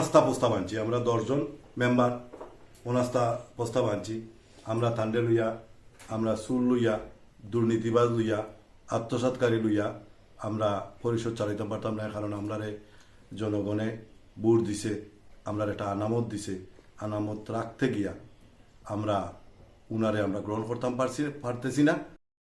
অনাস্থা প্রস্তাব আনছি আমরা দশজন মেম্বার অনাস্থা প্রস্তাব আনছি আমরা থান্ডে লইয়া, আমরা সুর লইয়া, দুর্নীতিবাজ লইয়া আত্মসাতকারী লইয়া আমরা পরিষদ চালাইতে পারতাম না, কারণ আমরারে জনগণে বুট দিছে আমরা একটা আনামত দিছে। আনামত রাখতে গিয়া আমরা উনারে আমরা গ্রহণ করতাম, পারছি পারতেছি না।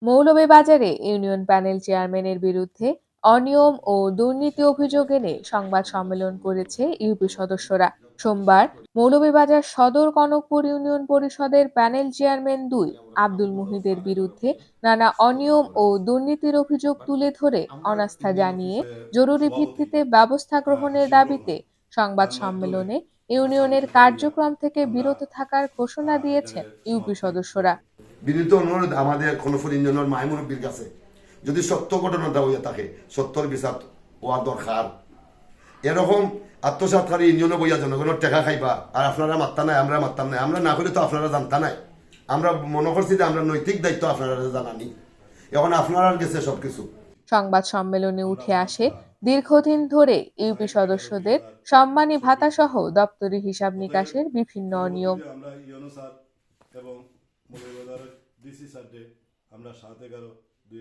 মৌলভীবাজারে ইউনিয়ন প্যানেল চেয়ারম্যানের বিরুদ্ধে অনিয়ম ও দুর্নীতি অভিযোগ এনে সংবাদ সম্মেলন করেছে ইউপি সদস্যরা। সোমবার মৌলভীবাজার সদর কনকপুর ইউনিয়ন পরিষদের প্যানেল চেয়ারম্যান দুই আব্দুল মুহিদের বিরুদ্ধে নানা অনিয়ম ও দুর্নীতির অভিযোগ তুলে ধরে অনাস্থা জানিয়ে জরুরি ভিত্তিতে ব্যবস্থা গ্রহণের দাবিতে সংবাদ সম্মেলনে ইউনিয়নের কার্যক্রম থেকে বিরত থাকার ঘোষণা দিয়েছেন ইউপি সদস্যরা। বিনীত অনুরোধ আমাদের খনফুল ইঞ্জিনিয়ার মাই মুরব্বীর কাছে। যদি সত্য ঘটনাটা হইয়া থাকে সত্যর বিচার হওয়া দরকার এরকম আত্মসাতকারী ইঞ্জিনও বইয়া জনগণের টেকা খাইবা আর আপনারা মাত্তা নাই আমরা মাত্তাম নাই আমরা না হলে তো আপনারা জানতা নাই। আমরা মনে করছি যে আমরা নৈতিক দায়িত্ব আপনারা জানানি। এখন আপনারা গেছে সবকিছু। সংবাদ সম্মেলনে উঠে আসে দীর্ঘদিন ধরে ইউপি সদস্যদের সম্মানী ভাতা সহ দপ্তরি হিসাব নিকাশের বিভিন্ন অনিয়ম। আমরা সাত এগারো দুই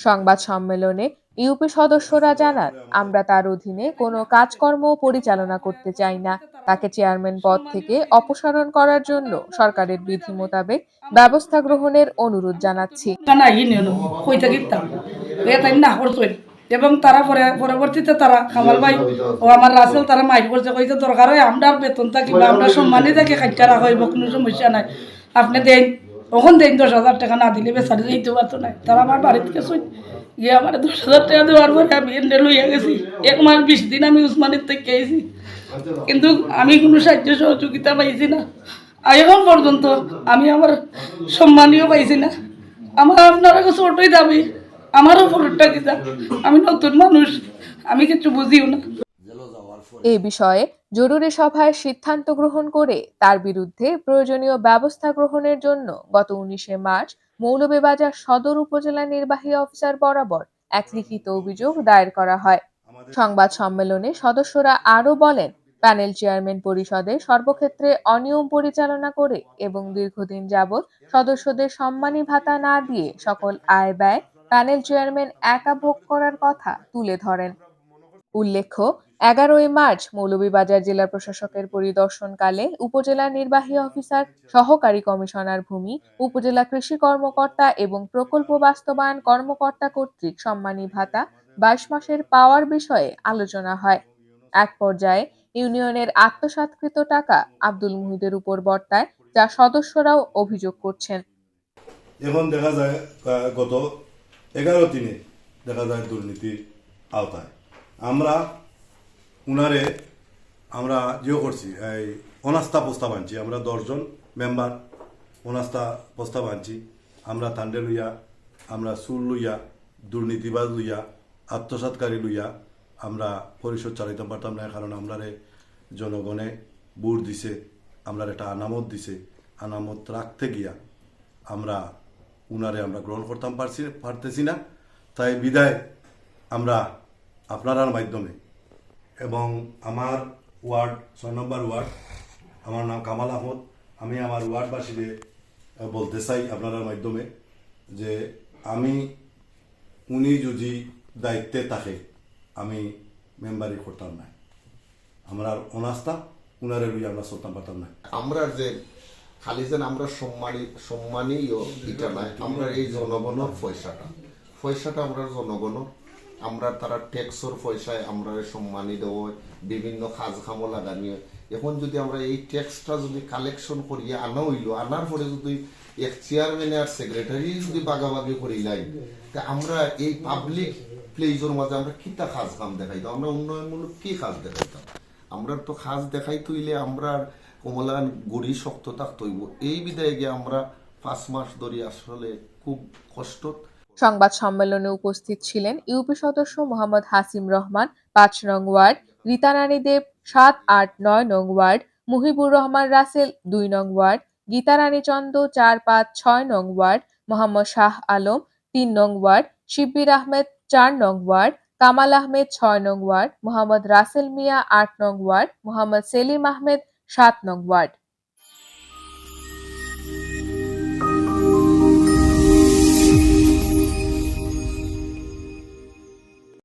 সংবাদ সম্মেলনে ইউপি সদস্যরা জানান আমরা তার অধীনে কোনো কাজকর্ম পরিচালনা করতে চাই না। তাকে চেয়ারম্যান পদ থেকে অপসারণ করার জন্য সরকারের বিধি মোতাবেক ব্যবস্থা গ্রহণের অনুরোধ জানাচ্ছি। এবং তারা পরে পরবর্তীতে তারা কামাল ভাই ও আমার রাসেল তারা মাইক করছে কইতে দরকার হয় আমরা বেতনটা কিংবা আমরা সম্মানী থেকে খাইতে রাখা হইব কোনো সমস্যা নাই। আপনি দেন। ওখান দেন দশ হাজার টাকা না দিলে বেচারি দিতে পারতো না। তারা আমার বাড়িতে গেছে গিয়ে আমার দশ হাজার টাকা দেওয়ার পরে আমি এনে লইয়া গেছি। এক মাস বিশ দিন আমি উসমানির থেকে আইছি। কিন্তু আমি কোনো সাহায্য সহযোগিতা পাইছি না। এখন পর্যন্ত আমি আমার সম্মানীয় পাইছি না। আমার আপনার কাছে ওটাই দাবি আমারও ফলটা কি আমি নতুন মানুষ, আমি কিছু বুঝিও না। এ বিষয়ে জরুরি সভায় সিদ্ধান্ত গ্রহণ করে তার বিরুদ্ধে প্রয়োজনীয় ব্যবস্থা গ্রহণের জন্য গত উনিশে মার্চ মৌলভীবাজার সদর উপজেলা নির্বাহী অফিসার বরাবর এক লিখিত অভিযোগ দায়ের করা হয়। সংবাদ সম্মেলনে সদস্যরা আরও বলেন প্যানেল চেয়ারম্যান পরিষদে সর্বক্ষেত্রে অনিয়ম পরিচালনা করে এবং দীর্ঘদিন যাবৎ সদস্যদের সম্মানী ভাতা না দিয়ে সকল আয় ব্যয় প্যানেল চেয়ারম্যান একা ভোগ করার কথা তুলে ধরেন। উল্লেখ্য এগারোই মার্চ মৌলভীবাজার জেলা প্রশাসকের পরিদর্শনকালে উপজেলা নির্বাহী অফিসার, সহকারী কমিশনার ভূমি, উপজেলা কৃষি কর্মকর্তা এবং প্রকল্প বাস্তবায়ন কর্মকর্তা কর্তৃক সম্মানী ভাতা বাইশ মাসের পাওয়ার বিষয়ে আলোচনা হয়। এক পর্যায়ে ইউনিয়নের আত্মসাৎকৃত টাকা আব্দুল মুহিদের উপর বর্তায়, যা সদস্যরাও অভিযোগ করছেন। এখন দেখা যায় গত এগারো দিনে দেখা যায় দুর্নীতির আওতায়। আমরা উনারে আমরা ইয়ে করছি, এই অনাস্থা প্রস্তাব আনছি। আমরা দশজন মেম্বার অনাস্থা প্রস্তাব আনছি। আমরা থান্ডে লইয়া, আমরা সুর লইয়া, দুর্নীতিবাজ লইয়া আত্মসাতকারী লইয়া আমরা পরিষদ চালাইতে পারতাম না, কারণ আমরারে জনগণে বুট দিছে আমরা একটা আনামত দিছে। আনামত রাখতে গিয়া আমরা, উনারে আমরা গ্রহণ করতাম, পারছি পারতেছি না। তাই বিদায় আমরা আপনারার মাধ্যমে এবং আমার ওয়ার্ড, ছয় নম্বর ওয়ার্ড, আমার নাম কামাল আহমদ। আমি আমার ওয়ার্ডবাসীদের বলতে চাই আপনার মাধ্যমে যে আমি, উনি যদি দায়িত্বে থাকে, আমি মেম্বারি করতাম না। আমরা অনাস্থা উনারে লইয়া আমরা চলতাম পারতাম না। আমরা যে খালি যেন আমরা সম্মানী, সম্মানীয় এটা নাই, আমরা এই জনগণের পয়সাটা। পয়সাটা আমরা জনগণের আমরা তারা ট্যাক্সর পয়সায় আমরা সম্মানিত দেব, বিভিন্ন কাজ খামো লাগানি হয়। এখন যদি আমরা এই ট্যাক্সটা যদি কালেকশন করিয়া আনা হইল, আনার পরে যদি এক চেয়ারম্যান আর সেক্রেটারি যদি বাগাবাগি করিলাই তা আমরা এই পাবলিক প্লেজের মাঝে আমরা কিতা কাজ কাম দেখাইতাম? আমরা উন্নয়নমূলক কি কাজ দেখাইতাম? আমরা তো খাস দেখাই তুইলে আমরা কমলান গড়ি শক্ত থাকতে হইব। এই বিদায় গিয়ে আমরা পাঁচ মাস ধরে আসলে খুব কষ্ট সংবাদ সম্মেলনে উপস্থিত ছিলেন ইউপি সদস্য মোহাম্মদ হাসিম রহমান, পাঁচ নং ওয়ার্ড রীতারানী দেব সাত আট নয় নং ওয়ার্ড, মুহিবুর রহমান রাসেল, দুই নং ওয়ার্ড গীতারানী চন্দ চার পাঁচ ছয় নং ওয়ার্ড, মোহাম্মদ শাহ আলম, তিন নং ওয়ার্ড, শিব্বির আহমেদ, চার নং ওয়ার্ড, কামাল আহমেদ, ছয় নং ওয়ার্ড, মোহাম্মদ রাসেল মিয়া, আট নং ওয়ার্ড, মোহাম্মদ সেলিম আহমেদ, সাত নং ওয়ার্ড।